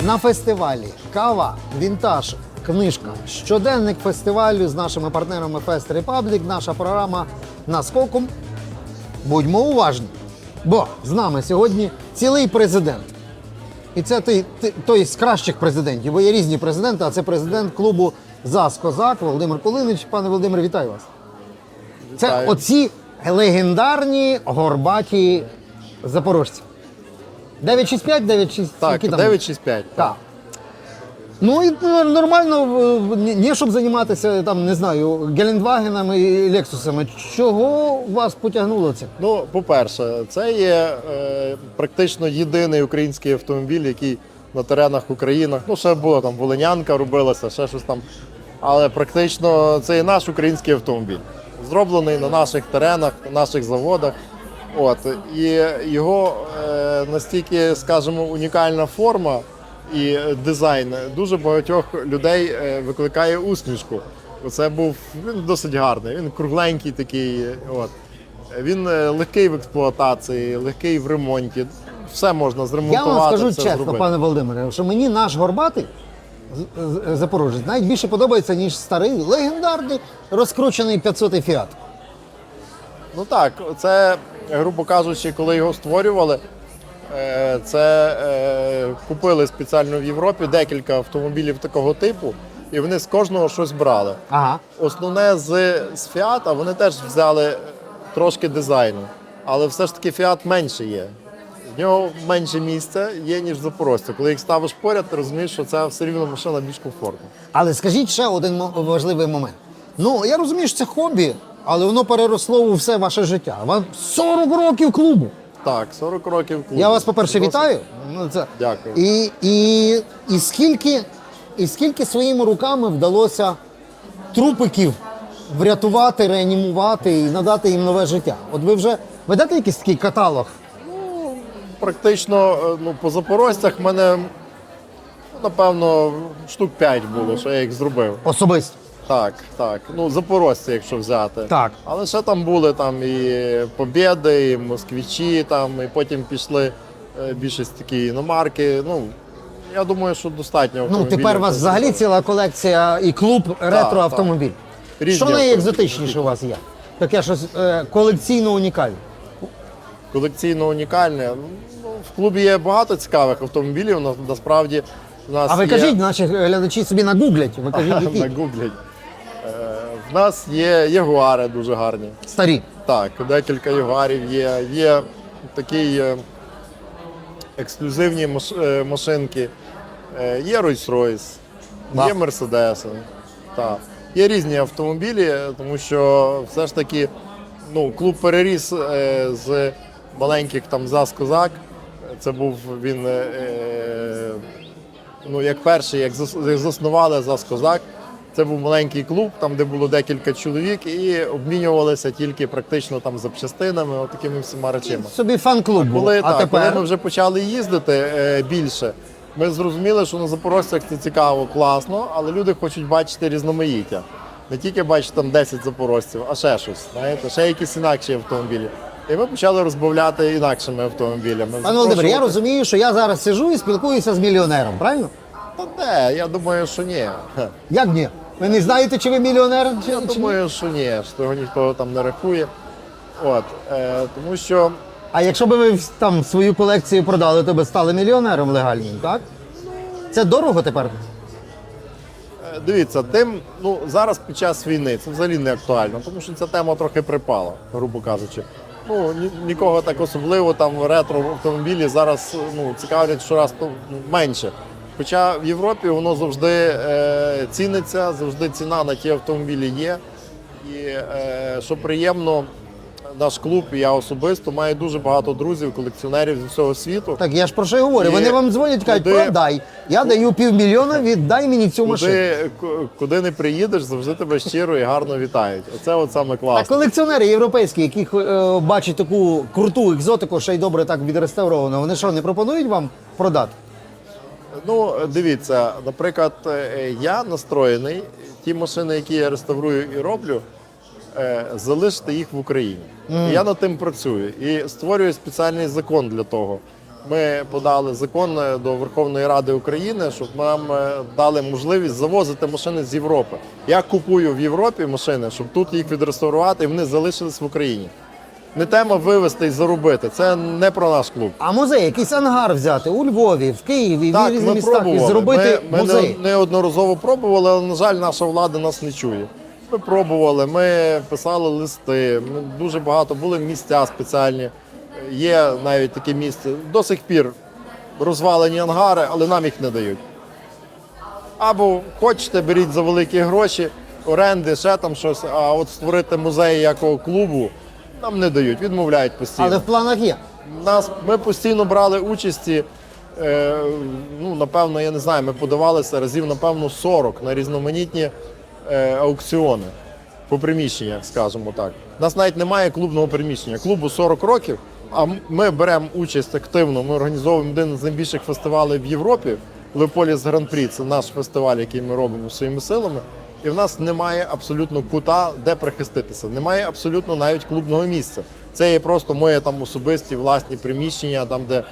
На фестивалі Кава, Вінтаж, книжка, щоденник фестивалю з нашими партнерами Fest Republic, наша програма наскоком. Будьмо уважні, бо з нами сьогодні цілий президент. І це той, той, з кращих президентів, бо є різні президенти, а це президент клубу ЗАС Козак Володимир Полинич. Пане Володимир, вітаю вас. Це оці легендарні горбаті запорожці. 965, 96, Так, які там? 965. Так. Ну і ну, нормально, не щоб займатися там, не знаю, Гелендвагенами і Лексусами. Чого вас потягнуло це? Ну, по-перше, це є е, практично єдиний український автомобіль, який на теренах України, ну ще було там Волинянка робилася, ще щось там. Але практично це є наш український автомобіль, зроблений на наших теренах, на наших заводах. От і його е, настільки, скажімо, унікальна форма і дизайн дуже багатьох людей е, викликає усмішку. Це був він досить гарний. Він кругленький такий. От. Він е, легкий в експлуатації, легкий в ремонті. Все можна Я зремонтувати. вам скажу чесно, зробити. пане Володимире, що мені наш горбатий запорожець навіть більше подобається, ніж старий, легендарний розкручений 500-й фіат. Ну так, це, грубо кажучи, коли його створювали, е, це е, купили спеціально в Європі декілька автомобілів такого типу, і вони з кожного щось брали. Ага. Основне з, з Фіата вони теж взяли трошки дизайну, але все ж таки Фіат менше є. В нього менше місця є, ніж в Запорожця. Коли їх ставиш поряд, ти розумієш, що це все рівно машина більш комфортна. Але скажіть ще один важливий момент. Ну, я розумію, що це хобі, але воно переросло у все ваше життя. Вам 40 років клубу. Так, 40 років клубу. Я вас, по-перше, вітаю. Ну, це... Дякую. І, і, і, скільки, і скільки своїми руками вдалося трупиків врятувати, реанімувати і надати їм нове життя? От ви вже ведете якийсь такий каталог? Ну, Практично е, ну, по запорожцях в мене, напевно, штук 5 було, що я їх зробив. Особисто. Так, так. Ну, запорожці, якщо взяти. Так. Але ще там були там і Побєди, і москвичі, там, і потім пішли е, більшість такі іномарки. Ну, я думаю, що достатньо. Ну, автомобілів. тепер у вас взагалі ціла колекція і клуб ретро-автомобіль. Різні Що автомобілі. найекзотичніше у вас є? Таке щось е, колекційно унікальне. Колекційно унікальне. Ну, в клубі є багато цікавих автомобілів. на- Насправді у нас А ви є... кажіть, наші глядачі собі нагуглять. Ви кажіть, які Нагуглять. В нас є ягуари дуже гарні. старі. Так, декілька ягуарів є. Є такі е, ексклюзивні е, машинки. Е, Є Rolls-Royce, є Мерседеси. Так. Є різні автомобілі, тому що все ж таки ну, клуб переріс з маленьких там ЗАЗ Козак. Це був він ну, як перший, як заснували ЗАЗ Козак. Це був маленький клуб, там де було декілька чоловік, і обмінювалися тільки практично там запчастинами, от такими всіма речами. Собі фан-клуб був. Коли, а так, тепер коли ми вже почали їздити е, більше, ми зрозуміли, що на запорожцях це цікаво, класно, але люди хочуть бачити різноманіття. Не тільки бачити там 10 запорожців, а ще щось, знаєте, ще якісь інакші автомобілі. І ми почали розбавляти інакшими автомобілями. Пане Володимир, я розумію, що я зараз сижу і спілкуюся з мільйонером, правильно? Та де, я думаю, що ні. Як ні? Ви не знаєте, чи ви мільйонер? Чи, Я чи ні? думаю, що ні, що того ніхто там не рахує. От, е, тому що А якщо б ви там свою колекцію продали, то би стали мільйонером легальним, так? Це дорого тепер. Е, Дивіться, тим ну зараз під час війни це взагалі не актуально, тому що ця тема трохи припала, грубо кажучи. Ну ні, нікого так особливо там ретро автомобілі зараз ну цікавлять щораз то ну, менше. Хоча в Європі воно завжди е, ціниться, завжди ціна на ті автомобілі є. І е, що приємно, наш клуб, і я особисто маю дуже багато друзів, колекціонерів з усього світу. Так я ж про що й говорю. І Вони вам дзвонять, кажуть, куди- продай. Я даю півмільйона, віддай мені цю машину. Куди, ку- куди не приїдеш, завжди тебе щиро і гарно вітають. Оце от саме А класно. колекціонери європейські, які е, бачать таку круту екзотику, ще й добре так відреставровано, вони що, не пропонують вам продати? Ну, дивіться, наприклад, е, я настроєний, ті машини, які я реставрую і роблю, е, залишити їх в Україні. І я над тим працюю і створюю спеціальний закон для того. ми подали закон е, до Верховної Ради України, щоб нам дали можливість завозити машини з Європи. Я купую в Європі машини, щоб тут їх відреставрувати, і вони залишились в Україні. Не тема вивезти і заробити. Це не про наш клуб. А музей, якийсь ангар взяти у Львові, в Києві, в різних ми містах і зробити ми, ми музей. не- неодноразово пробували, але, на жаль, наша влада нас не чує. Ми пробували, ми писали листи, ми дуже багато були місця спеціальні. Є навіть таке місце. До сих пір розвалені ангари, але нам їх не дають. Або хочете, беріть за великі гроші, оренди, ще там щось, а от створити музей якого клубу нам не дають, відмовляють постійно. Але в планах є. Нас ми постійно брали участі. Е, ну, напевно, я не знаю, ми подавалися разів, напевно, 40 на різноманітні е, аукціони по приміщеннях, скажімо так. У нас навіть немає клубного приміщення. Клубу 40 років, а ми беремо участь активно. Ми організовуємо один з найбільших фестивалів в Європі. Леополіс Гран-прі це наш фестиваль, який ми робимо своїми силами. І в нас немає абсолютно кута, де прихиститися. Немає абсолютно навіть клубного місця. Це є просто моє там особисті власні приміщення, там, де,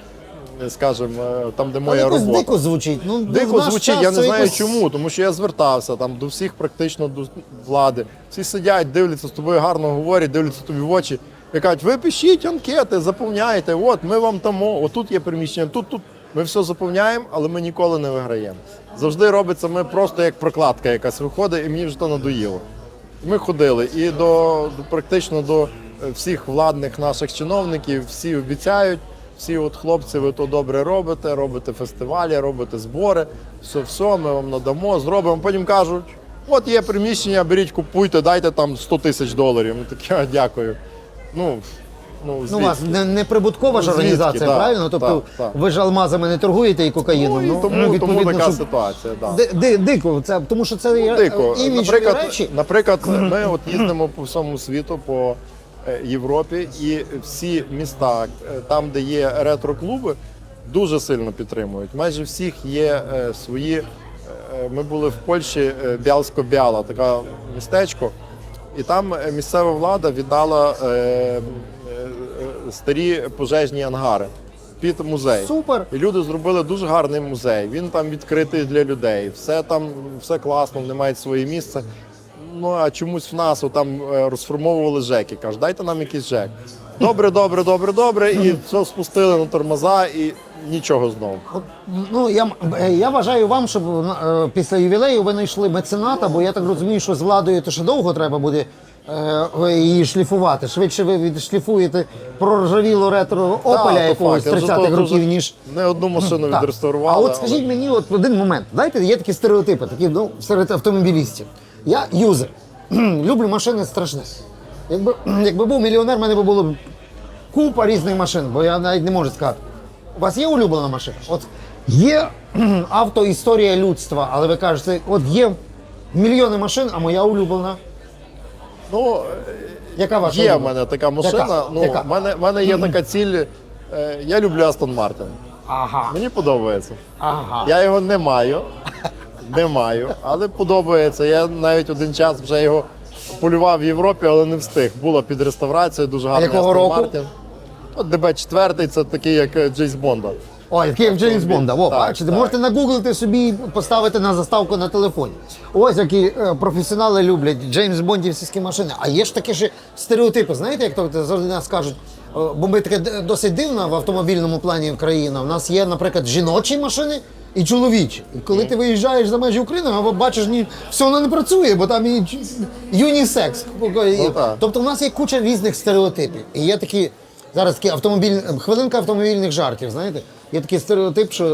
скажімо, е, там, де моя робота. дико звучить. Ну, Дико звучить, я не знаю якось- чому, тому що я звертався там до всіх практично до влади. Всі сидять, дивляться з тобою гарно говорять, дивляться тобі в очі. І кажуть, ви пишіть анкети, заповняйте, от ми вам дамо, отут є приміщення, тут, тут. Ми все заповняємо, але ми ніколи не виграємо. Завжди робиться ми просто як прокладка якась виходить, і мені вже то надоїло. Ми ходили і до, практично до е, всіх владних наших чиновників всі обіцяють. Всі от хлопці, ви то добре робите, робите фестивалі, робите збори, все, все, ми вам надамо, зробимо. Потім кажуть, от є приміщення, беріть, купуйте, дайте там 100 тисяч доларів. Ми такі, дякую. Ну, ну, Ну, у вас не, не прибуткова ж Ну, звідки, організація, так, правильно? Тобто так, так. ви ж алмазами не торгуєте і кокаїном. ну, і тому, тому відповідно, така щоб- ситуація. Да. Ди- ди- Дико, це тому що це є Дико. іміджові Наприклад, речі. наприклад, ми от їздимо по всьому світу, по е, Європі, і всі міста, е, там, де є ретро-клуби, дуже сильно підтримують. Майже всіх є е, свої. е, Ми були в Польщі е, Бялсько-Бяла, таке містечко, і там е, місцева влада віддала е, старі пожежні ангари під музей. Супер. І люди зробили дуже гарний музей. Він там відкритий для людей. Все там все класно, вони мають своє місце. Ну а чомусь в нас там розформовували ЖЕКи. Кажуть, дайте нам якийсь ЖЕК. Добре, добре, добре, добре. І все спустили на тормоза і нічого знову. Ну я, е, я бажаю вам, щоб е, після ювілею ви знайшли мецената, бо я так розумію, що з владою то ще довго треба буде е, її шліфувати. Швидше ви відшліфуєте проржавіло ретро то якогось факт. Я вже 30-х років, ніж. не одну машину відреставрували. А от скажіть мені, от один момент. Знаєте, є такі стереотипи, такі ну, серед автомобілістів. Я юзер. Люблю машини страшне. Якби, якби був мільйонер, в мене би було б купа різних машин, бо я навіть не можу сказати. У вас є улюблена машина? От є автоісторія людства, але ви кажете, от є мільйони машин, а моя улюблена. Ну, Яка ваша є в улюблена? мене така машина. Яка? Ну, Яка? в мене, в мене є така ціль. е, Я люблю Астон Мартин. Ага. Мені подобається. Ага. Я його не маю. Не маю, але подобається. Я навіть один час вже його полював в Європі, але не встиг. Була під реставрацією, дуже гарний якого року? Martin. От ДБ-4 це такий, як е, Джеймс Бонда. Ой, як Джеймс Бонда. О, Так, бачите, так. можете нагуглити собі і поставити на заставку на телефоні. Ось які е, професіонали люблять Джеймс Бондівські машини. А є ж такі ж стереотипи. Знаєте, як то завжди нас кажуть, е, бо ми таке д- досить дивна в автомобільному плані країна. У нас є, наприклад, жіночі машини. І чоловічі. І коли ти виїжджаєш за межі України, або бачиш, ні, все воно не працює, бо там і ч- юнісекс. так. Тобто в нас є куча різних стереотипів. І є такі зараз такі автомобіль, хвилинка автомобільних жартів. Знаєте, є такий стереотип, що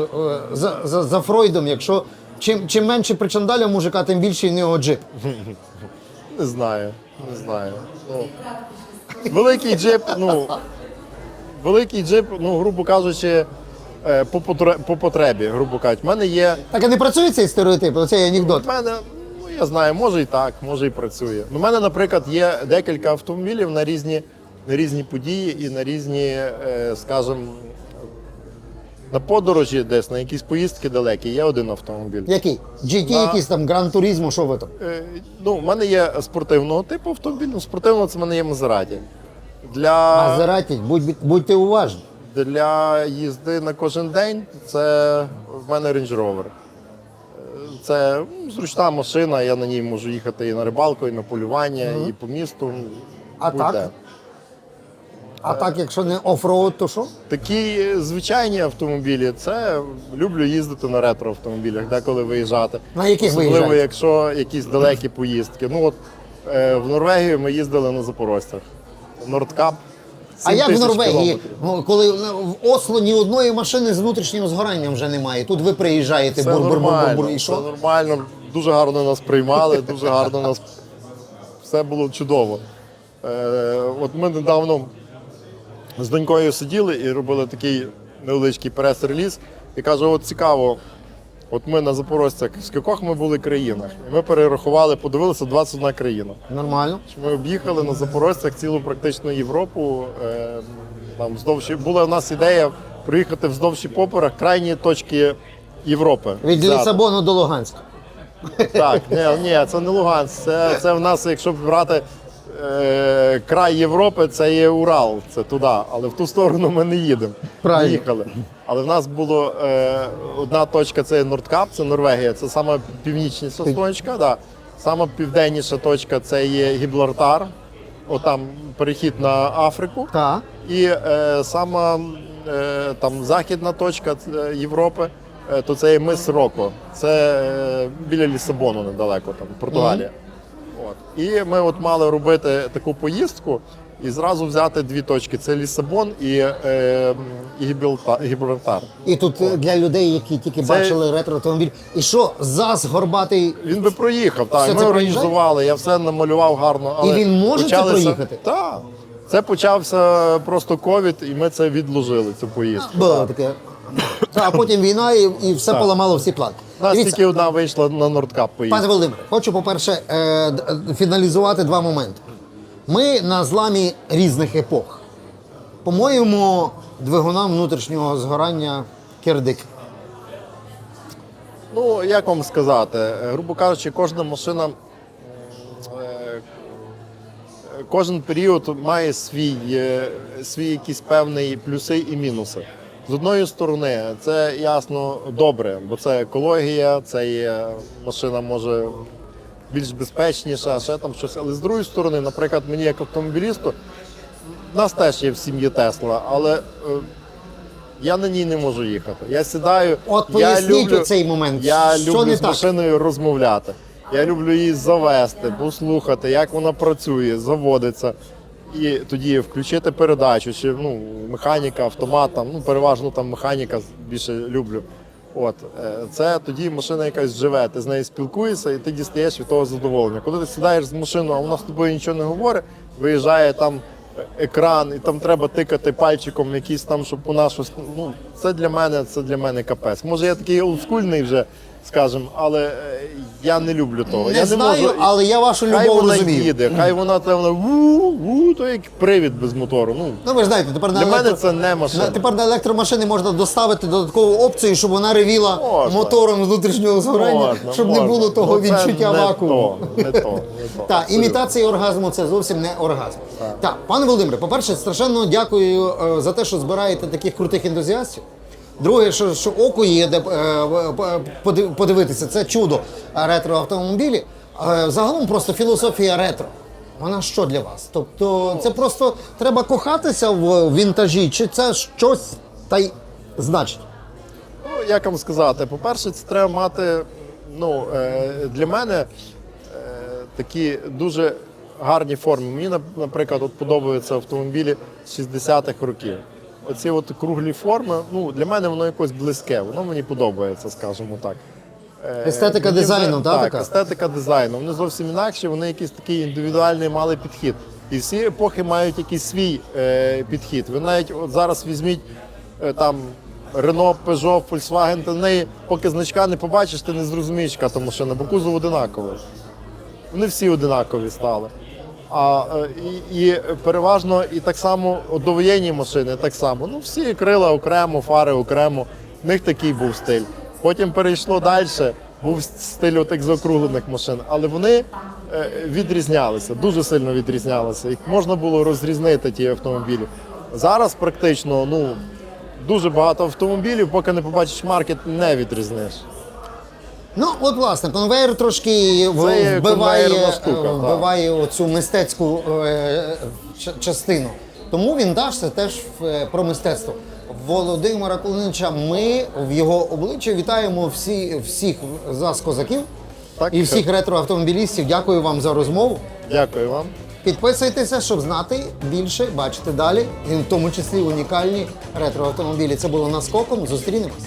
е, за, за, за Фройдом, якщо чим, чим менше причандаля мужика, тим більший в нього джип. Не знаю. Не знаю. Ну, великий джип, ну. Великий джип, ну, грубо кажучи, е, по, потре- по потребі, грубо кажучи. У мене є. Так а не працює цей стереотип, оцей анекдот. У мене, ну я знаю, може і так, може і працює. У мене, наприклад, є декілька автомобілів на різні, на різні події і на різні, е, скажімо, на подорожі десь, на якісь поїздки далекі, є один автомобіль. Який? GT, На- якийсь там Гран Турізмо, що ви там? Е, Ну, у мене є спортивного типу автомобіль, ну, спортивного це в мене є Мазераті. Для Мазераті, будь, будьте уважні. Для їзди на кожен день це в мене Range Rover. Е, Це ну, зручна машина, я на ній можу їхати і на рибалку, і на полювання, і по місту. А так? А так, якщо не офроуд, то що? Такі е, звичайні автомобілі, це люблю їздити на ретро автомобілях, деколи виїжджати. На яких Особливо, виїжджаєте? якщо якісь далекі поїздки. Ну от е, в Норвегію ми їздили на запорожцях. Нордкап. А 7 як в тисяч Норвегії, кілометрів. ну, коли в Осло ні одної машини з внутрішнім згоранням вже немає. Тут ви приїжджаєте, Це бур-бур-бур-бур, нормально, і це що? нормально. Дуже гарно нас приймали, дуже гарно нас. Все було чудово. Е, от ми недавно з донькою сиділи і робили такий невеличкий прес-реліз. І каже: от цікаво, от ми на Запорожцях, в скількох ми були країнах. І ми перерахували, подивилися 21 країна. Нормально. Ми об'їхали на Запорожцях цілу практично Європу. Е, там вздовж була у нас ідея проїхати вздовж і поперек крайні точки Європи. Від Взяти. Лісабону до Луганська. Так, ні, ні, це не Луганськ. Це, це в нас, якщо брати е, край Європи, це є Урал, це туди. Але в ту сторону ми не їдемо. Правильно. Не їхали. Але в нас було е, одна точка це Нордкап, це Норвегія, це сама північніша точка. Да. Сама південніша точка це є Гіблартар. Отам перехід на Африку. Так. І е, сама е, там західна точка е, Європи, е, то це є мис Роко. Це е, біля Лісабону недалеко, там Португалія. І ми от мали робити таку поїздку і зразу взяти дві точки: це Лісабон і, е, і Гібралтар. І тут е, для людей, які тільки Це- бачили ретро-автомобіль. І що, ЗАЗ горбатий. Він би проїхав, так. Все Ми це організували, я все намалював гарно. Але він може це проїхати? Так. Це почався просто ковід, і ми це відложили, цю поїздку. Було так. таке. А потім війна і, і все поламало всі плани. Нас Дивіться, тільки одна вийшла на Нордкап. Пане Володимире, хочу, по-перше, е, д- е, фіналізувати два моменти. Ми на зламі різних епох. По-моєму, двигунам внутрішнього згорання кирдик. Ну, як вам сказати, Е, грубо кажучи, кожна машина, е, кожен період має свій, е, свій якісь певні плюси і мінуси. З одної сторони, це ясно добре, бо це екологія, це є машина може більш безпечніша, ще там щось. Але з другої сторони, наприклад, мені як автомобілісту, в нас теж є в сім'ї Тесла, але е, я на ній не можу їхати. Я сідаю. От я поясніть люблю, оцей момент. Я Що люблю не з так? машиною розмовляти. Я люблю її завести, послухати, як вона працює, заводиться. І тоді включити передачу, чи ну, механіка, автомат, там, ну, переважно там механіка більше люблю. От, е, це тоді машина якась живе, ти з нею спілкуєшся і ти дістаєш від того задоволення. Коли ти сідаєш з машиною, а вона з тобою нічого не говорить, виїжджає там екран, і там треба тикати пальчиком якийсь там, щоб вона щось. Ну, це для мене, це для мене капець. Може, я такий олдскульний вже, скажімо, але е, я не люблю того. Не я знаю, можу... але я вашу Хай любов вона розумію. їде, хай вона там ву-ву, то як привід без мотору. Ну, Ну, ви ж знаєте, тепер на, Для мене це не машина. на- тепер на електромашини можна доставити додаткову опцію, щоб вона ревіла Можна. мотором внутрішнього згорання, можна, щоб можна. не було того Ну, відчуття не вакууму. То, не то, не то. Так, імітація оргазму це зовсім не оргазм. Так, пане Володимире, по-перше, страшенно дякую е, за те, що збираєте таких крутих ентузіастів. Друге, що, що оку є, де е, е, подивитися, це чудо е, ретро-автомобілі. Е, Загалом просто філософія ретро. Вона що для вас? Тобто, це просто треба кохатися в вінтажі, чи це щось та й значить? Ну, як вам сказати, по-перше, це треба мати. Ну, е, для мене е, такі дуже гарні форми. Мені, нап- наприклад, от подобаються автомобілі 60-х років. Оці от круглі форми, ну, для мене воно якось близьке, воно мені подобається, скажімо так. Е, Естетика мені дизайну, вже- та, так, така? естетика дизайну. Вони зовсім інакші, вони якийсь такий індивідуальний мали підхід. І всі епохи мають якийсь свій е, підхід. Ви навіть от зараз візьміть е, там Renault, Peugeot, Volkswagen, ти неї, поки значка не побачиш, ти не зрозумієш, яка то машина, бо кузов одинаковий. Вони всі одинакові стали. А, е, і, і переважно і так само довоєнні машини, так само. Ну, всі крила окремо, фари окремо. В них такий був стиль. Потім перейшло далі, був стиль от закруглених машин, але вони е, відрізнялися, дуже сильно відрізнялися. Їх можна було розрізнити ті автомобілі. Зараз практично, ну дуже багато автомобілів, поки не побачиш маркет, не відрізниш. Ну, от власне, конвейер трошки Це вбиває, конвейерна штука, е, так. вбиває оцю мистецьку е, ч- частину. Тому вінтаж це теж е, про мистецтво. Володимира Кулинича ми в його обличчі вітаємо всі, всіх зас козаків Так, і всіх ретроавтомобілістів. Дякую вам за розмову. Дякую вам. Підписуйтеся, щоб знати більше, бачити далі, і в тому числі унікальні ретроавтомобілі. Це було наскоком. Зустрінемось.